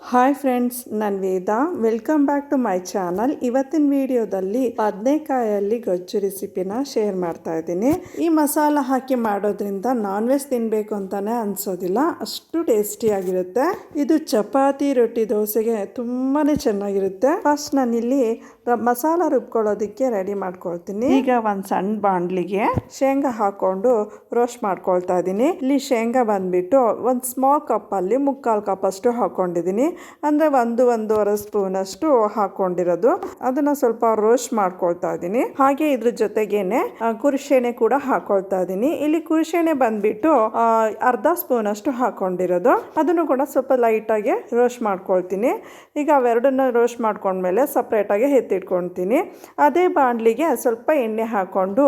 Hi friends ನಾನು Veda. Welcome back to my channel ಇವತ್ತಿನ ವಿಡಿಯೋದಲ್ಲಿ ಬದನೆಕಾಯಲ್ಲಿ ಗೊಜ್ಜು ರೆಸಿಪಿನ ಶೇರ್ ಮಾಡ್ತಾ ಇದ್ದೀನಿ. ಈ ಮಸಾಲ ಹಾಕಿ ಮಾಡೋದ್ರಿಂದ ನಾನ್ ವೆಜ್ ತಿನ್ನಬೇಕು ಅಂತಾನೆ ಅನ್ಸೋದಿಲ್ಲ. ಅಷ್ಟು ಟೇಸ್ಟಿಯಾಗಿರುತ್ತೆ ಇದು ಚಪಾತಿ, ರೊಟ್ಟಿ, ದೋಸೆಗೆ ತುಂಬಾ ಚೆನ್ನಾಗಿರುತ್ತೆ. ಫಸ್ಟ್ ನಾನಿಲ್ಲಿ ಮಸಾಲ ರುಬ್ಕೊಳ್ಳೋದಕ್ಕೆ ರೆಡಿ ಮಾಡ್ಕೊಳ್ತೀನಿ. ಈಗ ಒಂದು ಸಣ್ಣ ಬಾಣಲಿಗೆ ಶೇಂಗಾ ಹಾಕೊಂಡು ರೋಸ್ಟ್ ಮಾಡ್ಕೊಳ್ತಾ ಇದ್ದೀನಿ. ಇಲ್ಲಿ ಶೇಂಗಾ ಬಂದ್ಬಿಟ್ಟು ಒಂದು ಸ್ಮಾಲ್ ಕಪ್ಪಲ್ಲಿ ಮುಕ್ಕಾಲು ಕಪ್ ಅಷ್ಟು ಹಾಕೊಂಡಿದ್ದೀನಿ. ಅಂದರೆ ಒಂದು ಒಂದೂವರೆ ಸ್ಪೂನ್ ಅಷ್ಟು ಹಾಕ್ಕೊಂಡಿರೋದು ಅದನ್ನು ಸ್ವಲ್ಪ ರೋಸ್ಟ್ ಮಾಡ್ಕೊಳ್ತಾ ಇದ್ದೀನಿ. ಹಾಗೆ ಇದ್ರ ಜೊತೆಗೇನೆ ಕುರುಶೇಣೆ ಕೂಡ ಹಾಕೊಳ್ತಾ ಇದ್ದೀನಿ. ಇಲ್ಲಿ ಕುರುಶೆಣೆ ಬಂದ್ಬಿಟ್ಟು ಅರ್ಧ ಸ್ಪೂನ್ ಅಷ್ಟು ಹಾಕೊಂಡಿರೋದು. ಅದನ್ನು ಕೂಡ ಸ್ವಲ್ಪ ಲೈಟಾಗಿ ರೋಸ್ಟ್ ಮಾಡ್ಕೊಳ್ತೀನಿ. ಈಗ ಅವೆರಡನ್ನ ರೋಸ್ಟ್ ಮಾಡ್ಕೊಂಡ್ಮೇಲೆ ಸಪ್ರೇಟಾಗಿ ಎತ್ತಿಟ್ಕೊಳ್ತೀನಿ ಅದೇ ಬಾಣಲಿಗೆ ಸ್ವಲ್ಪ ಎಣ್ಣೆ ಹಾಕ್ಕೊಂಡು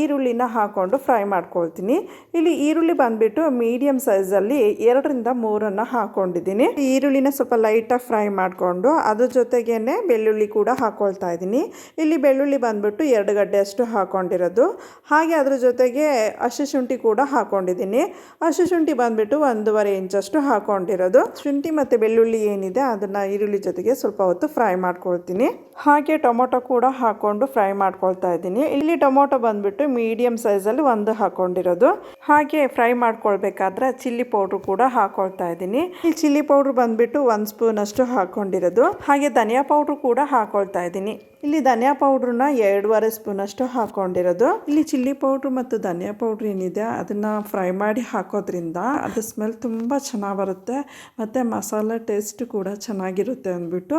ಈರುಳ್ಳಿನ ಹಾಕ್ಕೊಂಡು ಫ್ರೈ ಮಾಡ್ಕೊಳ್ತೀನಿ. ಇಲ್ಲಿ ಈರುಳ್ಳಿ ಬಂದುಬಿಟ್ಟು ಮೀಡಿಯಮ್ ಸೈಜಲ್ಲಿ ಎರಡರಿಂದ ಮೂರನ್ನು ಹಾಕ್ಕೊಂಡಿದ್ದೀನಿ ಈರುಳ್ಳಿನ ಸ್ವಲ್ಪ ಲೈಟಾಗಿ ಫ್ರೈ ಮಾಡಿಕೊಂಡು, ಅದ್ರ ಜೊತೆಗೇ ಬೆಳ್ಳುಳ್ಳಿ ಕೂಡ ಹಾಕ್ಕೊಳ್ತಾ ಇದ್ದೀನಿ. ಇಲ್ಲಿ ಬೆಳ್ಳುಳ್ಳಿ ಬಂದುಬಿಟ್ಟು ಎರಡು ಗಡ್ಡೆ ಅಷ್ಟು ಹಾಕ್ಕೊಂಡಿರೋದು ಹಾಗೆ ಅದ್ರ ಜೊತೆಗೆ ಹಸಿ ಶುಂಠಿ ಕೂಡ ಹಾಕ್ಕೊಂಡಿದ್ದೀನಿ ಹಸಿ ಶುಂಠಿ ಬಂದುಬಿಟ್ಟು ಒಂದೂವರೆ ಇಂಚಷ್ಟು ಹಾಕ್ಕೊಂಡಿರೋದು ಶುಂಠಿ ಮತ್ತು ಬೆಳ್ಳುಳ್ಳಿ ಏನಿದೆ, ಅದನ್ನು ಈರುಳ್ಳಿ ಜೊತೆಗೆ ಸ್ವಲ್ಪ ಹೊತ್ತು ಫ್ರೈ ಮಾಡ್ಕೊಳ್ತೀನಿ. ಹಾಗೆ ಟೊಮೊಟೊ ಕೂಡ ಹಾಕ್ಕೊಂಡು ಫ್ರೈ ಮಾಡ್ಕೊಳ್ತಾ ಇದ್ದೀನಿ. ಇಲ್ಲಿ ಟೊಮೊಟೊ ಬಂದುಬಿಟ್ಟು ಮೀಡಿಯಮ್ ಸೈಜಲ್ಲಿ ಒಂದು ಹಾಕ್ಕೊಂಡಿರೋದು ಹಾಗೆ ಫ್ರೈ ಮಾಡ್ಕೊಳ್ಬೇಕಾದ್ರೆ ಚಿಲ್ಲಿ ಪೌಡ್ರ್ ಕೂಡ ಹಾಕ್ಕೊಳ್ತಾ ಇದ್ದೀನಿ. ಇಲ್ಲಿ ಚಿಲ್ಲಿ ಪೌಡ್ರ್ ಬಂದುಬಿಟ್ಟು ಒಂದು ಸ್ಪೂನ್ ಅಷ್ಟು ಹಾಕ್ಕೊಂಡಿರೋದು ಹಾಗೆ ಧನಿಯಾ ಪೌಡ್ರ್ ಕೂಡ ಹಾಕ್ಕೊಳ್ತಾ ಇದ್ದೀನಿ. ಇಲ್ಲಿ ಧನಿಯಾ ಪೌಡ್ರನ್ನ ಎರಡೂವರೆ ಸ್ಪೂನ್ ಅಷ್ಟು ಹಾಕ್ಕೊಂಡಿರೋದು ಇಲ್ಲಿ ಚಿಲ್ಲಿ ಪೌಡ್ರ್ ಮತ್ತು ಧನಿಯಾ ಪೌಡ್ರ್ ಏನಿದೆ ಅದನ್ನ ಫ್ರೈ ಮಾಡಿ ಹಾಕೋದ್ರಿಂದ ಅದು ಸ್ಮೆಲ್ ತುಂಬ ಚೆನ್ನಾಗಿ ಬರುತ್ತೆ. ಮತ್ತು ಮಸಾಲ ಟೇಸ್ಟ್ ಕೂಡ ಚೆನ್ನಾಗಿರುತ್ತೆ ಅಂದ್ಬಿಟ್ಟು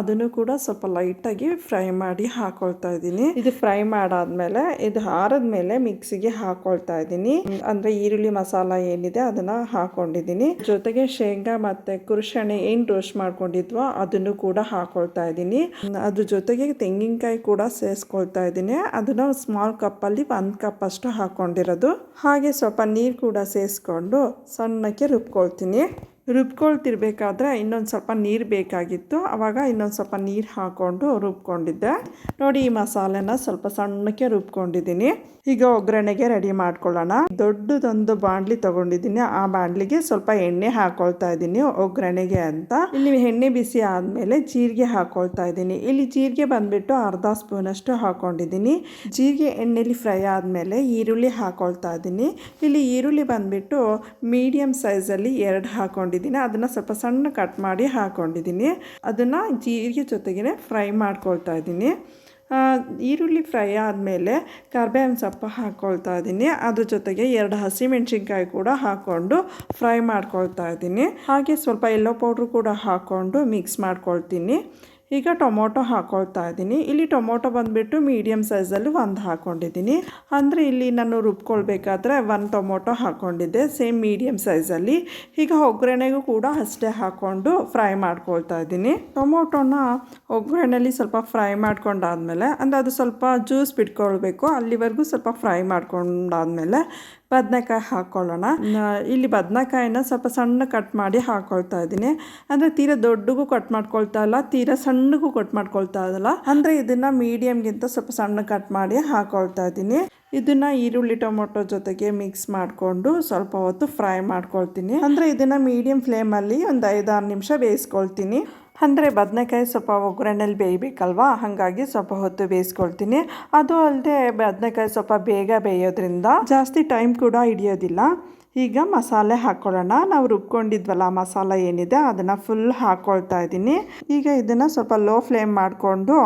ಅದನ್ನು ಕೂಡ ಸ್ವಲ್ಪ ಲೈಟಾಗಿ ಫ್ರೈ ಮಾಡಿ ಹಾಕೊಳ್ತಾ ಇದ್ದೀನಿ. ಇದು ಫ್ರೈ ಮಾಡಾದ್ಮೇಲೆ ಇದು ಆರದ್ಮೇಲೆ ಮಿಕ್ಸಿಗೆ ಹಾಕೊಳ್ತಾ ಇದ್ದೀನಿ. ಅಂದ್ರೆ ಈರುಳ್ಳಿ ಮಸಾಲ ಏನಿದೆ ಅದನ್ನ ಹಾಕೊಂಡಿದ್ದೀನಿ. ಜೊತೆಗೆ ಶೇಂಗಾ ಮತ್ತೆ ಕುರುಷಣೆ ಏನ್ ರೋಸ್ಟ್ ಮಾಡ್ಕೊಂಡಿದ್ವೋ ಅದನ್ನು ಕೂಡ ಹಾಕೊಳ್ತಾ ಇದ್ದೀನಿ. ಅದ್ರ ಜೊತೆಗೆ ತೆಂಗಿನಕಾಯಿ ಕೂಡ ಸೇರಿಸ್ಕೊಳ್ತಾ ಇದ್ದೀನಿ. ಅದನ್ನ ಸ್ಮಾಲ್ ಕಪ್ಪಲ್ಲಿ ಒಂದು ಕಪ್ ಅಷ್ಟು ಹಾಕೊಂಡಿರೋದು. ಹಾಗೆ ಸ್ವಲ್ಪ ನೀರು ಕೂಡ ಸೇರಿಸ್ಕೊಂಡು ಸಣ್ಣಕ್ಕೆ ರುಬ್ಕೊಳ್ತೀನಿ. ರುಬ್ಕೊಳ್ತಿರ್ಬೇಕಾದ್ರೆ ಇನ್ನೊಂದು ಸ್ವಲ್ಪ ನೀರು ಬೇಕಾಗಿತ್ತು. ಆವಾಗ ಇನ್ನೊಂದು ಸ್ವಲ್ಪ ನೀರು ಹಾಕ್ಕೊಂಡು ರುಬ್ಕೊಂಡಿದ್ದೆ. ನೋಡಿ, ಈ ಮಸಾಲೆನ ಸ್ವಲ್ಪ ಸಣ್ಣಕ್ಕೆ ರುಬ್ಕೊಂಡಿದ್ದೀನಿ. ಈಗ ಒಗ್ಗರಣೆಗೆ ರೆಡಿ ಮಾಡ್ಕೊಳ್ಳೋಣ. ದೊಡ್ಡದೊಂದು ಬಾಣಲಿ ತಗೊಂಡಿದ್ದೀನಿ. ಆ ಬಾಣಲಿಗೆ ಸ್ವಲ್ಪ ಎಣ್ಣೆ ಹಾಕೊಳ್ತಾ ಇದ್ದೀನಿ ಒಗ್ಗರಣೆಗೆ ಅಂತ. ಇಲ್ಲಿ ಎಣ್ಣೆ ಬಿಸಿ ಆದಮೇಲೆ ಜೀರಿಗೆ ಹಾಕೊಳ್ತಾ ಇದ್ದೀನಿ. ಇಲ್ಲಿ ಜೀರಿಗೆ ಬಂದ್ಬಿಟ್ಟು ಅರ್ಧ ಸ್ಪೂನಷ್ಟು ಹಾಕ್ಕೊಂಡಿದ್ದೀನಿ ಜೀರಿಗೆ ಎಣ್ಣೆಲಿ ಫ್ರೈ ಆದಮೇಲೆ ಈರುಳ್ಳಿ ಹಾಕೊಳ್ತಾ ಇದ್ದೀನಿ. ಇಲ್ಲಿ ಈರುಳ್ಳಿ ಬಂದುಬಿಟ್ಟು ಮೀಡಿಯಮ್ ಸೈಜಲ್ಲಿ ಎರಡು ಹಾಕೊಂಡಿದ್ದೀನಿ ಅದನ್ನು ಸ್ವಲ್ಪ ಸಣ್ಣ ಕಟ್ ಮಾಡಿ ಹಾಕೊಂಡಿದ್ದೀನಿ. ಅದನ್ನು ಜೀರಿಗೆ ಜೊತೆಗೇ ಫ್ರೈ ಮಾಡ್ಕೊಳ್ತಾ ಇದ್ದೀನಿ. ಈರುಳ್ಳಿ ಫ್ರೈ ಆದಮೇಲೆ ಕರ್ಬೇವಿನ ಸೊಪ್ಪು ಹಾಕ್ಕೊಳ್ತಾ ಇದ್ದೀನಿ. ಅದ್ರ ಜೊತೆಗೆ ಎರಡು ಹಸಿಮೆಣ್ಸಿನ್ಕಾಯಿ ಕೂಡ ಹಾಕ್ಕೊಂಡು ಫ್ರೈ ಮಾಡ್ಕೊಳ್ತಾ ಇದ್ದೀನಿ. ಹಾಗೆ ಸ್ವಲ್ಪ ಎಲ್ಲೋ ಪೌಡ್ರು ಕೂಡ ಹಾಕ್ಕೊಂಡು ಮಿಕ್ಸ್ ಮಾಡ್ಕೊಳ್ತೀನಿ. ಈಗ ಟೊಮೊಟೊ ಹಾಕೊಳ್ತಾ ಇದ್ದೀನಿ. ಇಲ್ಲಿ ಟೊಮೊಟೊ ಬಂದುಬಿಟ್ಟು ಮೀಡಿಯಮ್ ಸೈಜಲ್ಲಿ ಒಂದು ಹಾಕ್ಕೊಂಡಿದ್ದೀನಿ ಅಂದರೆ ಇಲ್ಲಿ ನಾನು ರುಬ್ಕೊಳ್ಬೇಕಾದ್ರೆ ಒಂದು ಟೊಮೊಟೊ ಹಾಕ್ಕೊಂಡಿದ್ದೆ ಸೇಮ್ ಮೀಡಿಯಮ್ ಸೈಜಲ್ಲಿ ಈಗ ಒಗ್ಗರಣೆಗೂ ಕೂಡ ಅಷ್ಟೇ ಹಾಕ್ಕೊಂಡು ಫ್ರೈ ಮಾಡ್ಕೊಳ್ತಾ ಇದ್ದೀನಿ. ಟೊಮೊಟೊನ ಒಗ್ಗರಣೆಯಲ್ಲಿ ಸ್ವಲ್ಪ ಫ್ರೈ ಮಾಡ್ಕೊಂಡಾದ್ಮೇಲೆ, ಅಂದರೆ ಅದು ಸ್ವಲ್ಪ ಜ್ಯೂಸ್ ಬಿಟ್ಕೊಳ್ಬೇಕು, ಅಲ್ಲಿವರೆಗೂ ಸ್ವಲ್ಪ ಫ್ರೈ ಮಾಡ್ಕೊಂಡಾದ್ಮೇಲೆ ಬದನೆಕಾಯಿ ಹಾಕ್ಕೊಳ್ಳೋಣ ಇಲ್ಲಿ ಬದನೆಕಾಯಿನ ಸ್ವಲ್ಪ ಸಣ್ಣ ಕಟ್ ಮಾಡಿ ಹಾಕೊಳ್ತಾ ಇದ್ದೀನಿ. ಅಂದರೆ ತೀರಾ ದೊಡ್ಡಗೂ ಕಟ್ ಮಾಡ್ಕೊಳ್ತಾ ಇಲ್ಲ, ತೀರಾ ಸಣ್ಣಗೂ ಕಟ್ ಮಾಡ್ಕೊಳ್ತಾ ಇಲ್ಲ ಅಂದರೆ ಇದನ್ನು ಮೀಡಿಯಮ್ಗಿಂತ ಸ್ವಲ್ಪ ಸಣ್ಣ ಕಟ್ ಮಾಡಿ ಹಾಕೊಳ್ತಾ ಇದ್ದೀನಿ. ಇದನ್ನ ಈರುಳ್ಳಿ ಟೊಮೊಟೊ ಜೊತೆಗೆ ಮಿಕ್ಸ್ ಮಾಡಿಕೊಂಡು ಸ್ವಲ್ಪ ಹೊತ್ತು ಫ್ರೈ ಮಾಡ್ಕೊಳ್ತೀನಿ. ಅಂದರೆ ಇದನ್ನು ಮೀಡಿಯಮ್ ಫ್ಲೇಮಲ್ಲಿ ಒಂದು ಐದಾರು ನಿಮಿಷ ಬೇಯಿಸ್ಕೊಳ್ತೀನಿ. ಅಂದರೆ ಬದನೆಕಾಯಿ ಸ್ವಲ್ಪ ಒಗ್ಗರಣೆಯಲ್ಲಿ ಬೇಯಬೇಕಲ್ವಾ? ಹಾಗಾಗಿ ಸ್ವಲ್ಪ ಹೊತ್ತು ಬೇಯಿಸ್ಕೊಳ್ತೀನಿ. ಅದು ಅಲ್ಲದೆ ಬದನೆಕಾಯಿ ಸ್ವಲ್ಪ ಬೇಗ ಬೇಯೋದ್ರಿಂದ ಜಾಸ್ತಿ ಟೈಮ್ ಕೂಡ ಹಿಡಿಯೋದಿಲ್ಲ. ಈಗ ಮಸಾಲೆ ಹಾಕ್ಕೊಳ್ಳೋಣ ನಾವು ರುಬ್ಕೊಂಡಿದ್ವಲ್ಲ ಮಸಾಲ ಏನಿದೆ ಅದನ್ನು ಫುಲ್ ಹಾಕ್ಕೊಳ್ತಾ ಇದ್ದೀನಿ. ಈಗ ಇದನ್ನು ಸ್ವಲ್ಪ ಲೋ ಫ್ಲೇಮ್ ಮಾಡಿಕೊಂಡು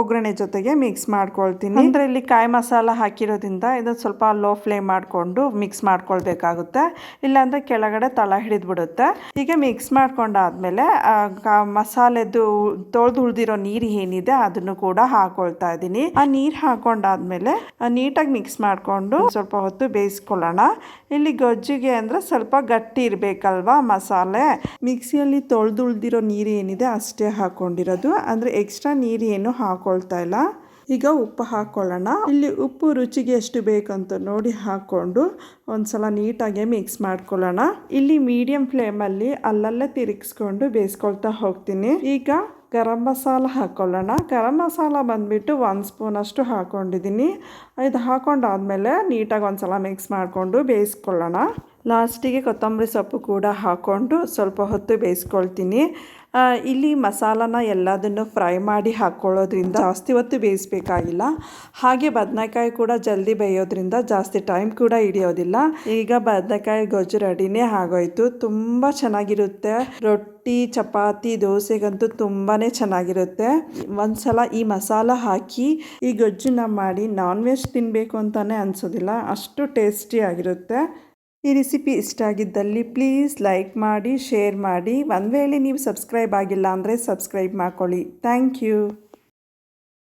ಒಗ್ಗರಣೆ ಜೊತೆಗೆ ಮಿಕ್ಸ್ ಮಾಡ್ಕೊಳ್ತೀನಿ. ಅಂದರೆ ಇಲ್ಲಿ ಕಾಯಿ ಮಸಾಲ ಹಾಕಿರೋದ್ರಿಂದ ಇದನ್ನು ಸ್ವಲ್ಪ ಲೋ ಫ್ಲೇಮ್ ಮಾಡಿಕೊಂಡು ಮಿಕ್ಸ್ ಮಾಡ್ಕೊಳ್ಬೇಕಾಗುತ್ತೆ. ಇಲ್ಲಾಂದರೆ ಕೆಳಗಡೆ ತಳ ಹಿಡಿದ್ಬಿಡುತ್ತೆ. ಈಗ ಮಿಕ್ಸ್ ಮಾಡ್ಕೊಂಡಾದ್ಮೇಲೆ ಮಸಾಲೆದು ತೊಳೆದು ಉಳಿದಿರೋ ನೀರು ಏನಿದೆ ಅದನ್ನು ಕೂಡ ಹಾಕೊಳ್ತಾ ಇದ್ದೀನಿ. ಆ ನೀರು ಹಾಕೊಂಡಾದ್ಮೇಲೆ ನೀಟಾಗಿ ಮಿಕ್ಸ್ ಮಾಡಿಕೊಂಡು ಸ್ವಲ್ಪ ಹೊತ್ತು ಬೇಯಿಸ್ಕೊಳ್ಳೋಣ. ಇಲ್ಲಿ ಗೊಜ್ಜಿಗೆ ಅಂದರೆ ಸ್ವಲ್ಪ ಗಟ್ಟಿ ಇರಬೇಕಲ್ವಾ ಮಸಾಲೆ? ಮಿಕ್ಸಿಯಲ್ಲಿ ತೊಳೆದುಳ್ದಿರೋ ನೀರು ಏನಿದೆ ಅಷ್ಟೇ ಹಾಕ್ಕೊಂಡಿರೋದು ಅಂದರೆ ಎಕ್ಸ್ಟ್ರಾ ನೀರು ಏನು ಹಾಕೊಳ್ತಾ ಇಲ್ಲ. ಈಗ ಉಪ್ಪು ಹಾಕ್ಕೊಳ್ಳೋಣ ಇಲ್ಲಿ ಉಪ್ಪು ರುಚಿಗೆ ಎಷ್ಟು ಬೇಕಂತ ನೋಡಿ ಹಾಕ್ಕೊಂಡು ಒಂದ್ಸಲ ನೀಟಾಗಿ ಮಿಕ್ಸ್ ಮಾಡ್ಕೊಳ್ಳೋಣ. ಇಲ್ಲಿ ಮೀಡಿಯಂ ಫ್ಲೇಮಲ್ಲಿ ಅಲ್ಲಲ್ಲೇ ತಿರುಗಿಸ್ಕೊಂಡು ಬೇಯಿಸ್ಕೊಳ್ತಾ ಹೋಗ್ತೀನಿ. ಈಗ ಗರಂ ಮಸಾಲ ಹಾಕ್ಕೊಳ್ಳೋಣ ಗರಂ ಮಸಾಲ ಬಂದುಬಿಟ್ಟು ಒಂದು ಸ್ಪೂನ್ ಅಷ್ಟು ಹಾಕ್ಕೊಂಡಿದ್ದೀನಿ ಇದು ಹಾಕೊಂಡಾದ್ಮೇಲೆ ನೀಟಾಗಿ ಒಂದು ಸಲ ಮಿಕ್ಸ್ ಮಾಡಿಕೊಂಡು ಬೇಯಿಸ್ಕೊಳ್ಳೋಣ. ಲಾಸ್ಟಿಗೆ ಕೊತ್ತಂಬರಿ ಸೊಪ್ಪು ಕೂಡ ಹಾಕ್ಕೊಂಡು ಸ್ವಲ್ಪ ಹೊತ್ತು ಬೇಯಿಸ್ಕೊಳ್ತೀನಿ. ಇಲ್ಲಿ ಮಸಾಲನ ಎಲ್ಲದನ್ನು ಫ್ರೈ ಮಾಡಿ ಹಾಕ್ಕೊಳ್ಳೋದ್ರಿಂದ ಜಾಸ್ತಿ ಹೊತ್ತು ಬೇಯಿಸ್ಬೇಕಾಗಿಲ್ಲ. ಹಾಗೆ ಬದನೆಕಾಯಿ ಕೂಡ ಜಲ್ದಿ ಬೇಯೋದ್ರಿಂದ ಜಾಸ್ತಿ ಟೈಮ್ ಕೂಡ ಹಿಡಿಯೋದಿಲ್ಲ. ಈಗ ಬದನೆಕಾಯಿ ಗೊಜ್ಜು ರೆಡಿನೇ ಆಗೋಯ್ತು. ತುಂಬ ಚೆನ್ನಾಗಿರುತ್ತೆ. ರೊಟ್ಟಿ, ಚಪಾತಿ, ದೋಸೆಗಂತೂ ತುಂಬಾ ಚೆನ್ನಾಗಿರುತ್ತೆ. ಒಂದ್ಸಲ ಈ ಮಸಾಲ ಹಾಕಿ ಈ ಗೊಜ್ಜನ್ನ ಮಾಡಿ ನಾನ್ ವೆಜ್ ತಿನ್ನಬೇಕು ಅಂತಲೇ ಅನಿಸೋದಿಲ್ಲ. ಅಷ್ಟು ಟೇಸ್ಟಿಯಾಗಿರುತ್ತೆ ಈ ರೆಸಿಪಿ ಇಷ್ಟ ಆಗಿದ್ದಲ್ಲಿ ಪ್ಲೀಸ್ ಲೈಕ್ ಮಾಡಿ, ಶೇರ್ ಮಾಡಿ. ಒಂದು ವೇಳೆ ನೀವು ಸಬ್ಸ್ಕ್ರೈಬ್ ಆಗಿಲ್ಲ ಅಂದರೆ ಸಬ್ಸ್ಕ್ರೈಬ್ ಮಾಡ್ಕೊಳ್ಳಿ. Thank you.